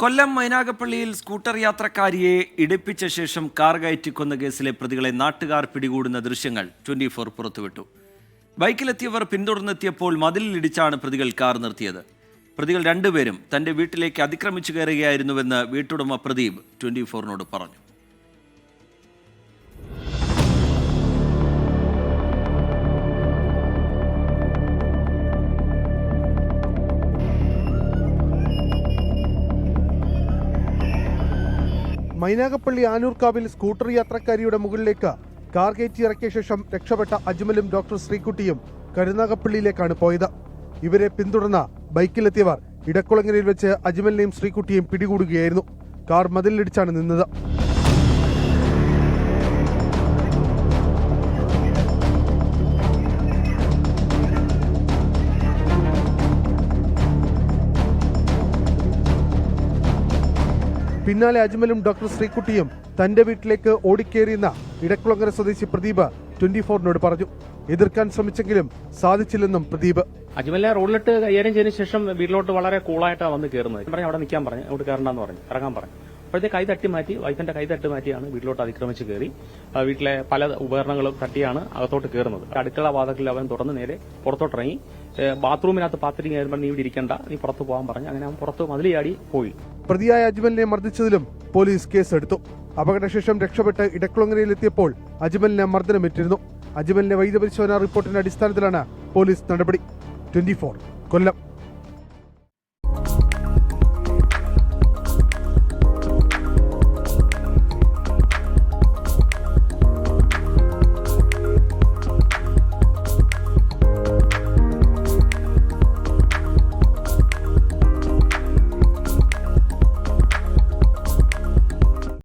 കൊല്ലം മൈനാഗപ്പള്ളിയിൽ scooter യാത്രക്കാരിയെ ഇടിപ്പിച്ച ശേഷം car കയറ്റി കൊന്ന കേസിലെ പ്രതികളെ നാട്ടുകാർ പിടികൂടുന്ന ദൃശ്യങ്ങൾ ട്വന്റി ഫോർ പുറത്തുവിട്ടു. ബൈക്കിലെത്തിയവർ പിന്തുടർന്നെത്തിയപ്പോൾ മതിലിലിടിച്ചാണ് പ്രതികൾ കാർ നിർത്തിയത്. പ്രതികൾ രണ്ടുപേരും തന്റെ വീട്ടിലേക്ക് അതിക്രമിച്ചു കയറുകയായിരുന്നുവെന്ന് വീട്ടുടമ പ്രദീപ് ട്വന്റി ഫോറിനോട് പറഞ്ഞു. മൈനാഗപ്പള്ളി ആനൂർക്കാവിൽ സ്കൂട്ടർ യാത്രക്കാരിയുടെ മുകളിലേക്ക് കാർ കയറ്റി ഇറക്കിയ ശേഷം രക്ഷപ്പെട്ട അജ്മലും ഡോക്ടർ ശ്രീകുട്ടിയും കരുനാഗപ്പള്ളിയിലേക്കാണ് പോയത്. ഇവരെ പിന്തുടർന്ന ബൈക്കിലെത്തിയവർ ഇടക്കുളങ്ങരയിൽ വെച്ച് അജ്മലിനെയും ശ്രീകുട്ടിയെയും പിടികൂടുകയായിരുന്നു. കാർ മതിലിടിച്ചാണ് നിന്നത്. പിന്നാലെ അജ്മലും ഡോക്ടർ ശ്രീകുട്ടിയും തന്റെ വീട്ടിലേക്ക് ഓടിക്കേറിയെന്ന ഇടക്കുളങ്ങര സ്വദേശി പ്രദീപ് ട്വന്റി ഫോറിനോട് പറഞ്ഞു. എതിർക്കാൻ ശ്രമിച്ചെങ്കിലും സാധിച്ചില്ലെന്നും പ്രദീപ്. അജ്മലിനെ റോഡിലിട്ട് കൈകാര്യം ചെയ്തതിനു ശേഷം വീട്ടിലോട്ട് വളരെ കൂളായിട്ടാണ് വന്ന് കയറുന്നത് പറഞ്ഞു അവിടെ നിൽക്കാൻ പറഞ്ഞു. അവിടെ കയറണ്ടെന്ന് പറഞ്ഞു. ഇറങ്ങാൻ പറഞ്ഞു. അപ്പോഴത്തെ കൈ തട്ടി മാറ്റി വൈഫിന്റെ കൈ തട്ടി മാറ്റിയാണ് വീട്ടിലോട്ട് അതിക്രമിച്ച് കയറി വീട്ടിലെ പല ഉപകരണങ്ങളും തട്ടിയാണ് അകത്തോട്ട് കയറുന്നത് അടുക്കള വാതകളിൽ അവൻ തുറന്ന് നേരെ പുറത്തോട്ടിറങ്ങി. ബാത്റൂമിനകത്ത് കയറുമ്പോൾ നീ ഇവിടെ ഇരിക്കണ്ട നീ പുറത്ത് പോകാൻ പറഞ്ഞു. അങ്ങനെ അവൻ പുറത്ത് മതിലിയാടി പോയി. പ്രതിയായ അജ്മലിനെ മർദ്ദിച്ചതിലും പോലീസ് കേസെടുത്തു. അപകടശേഷം രക്ഷപ്പെട്ട് ഇടക്കുളങ്ങരയിലെത്തിയപ്പോൾ അജ്മലിനെ മർദ്ദനമേറ്റിരുന്നു. അജ്മലിന്റെ വൈദ്യപരിശോധനാ റിപ്പോർട്ടിന്റെ അടിസ്ഥാനത്തിലാണ് പോലീസ് നടപടി. ട്വന്റി കൊല്ലം.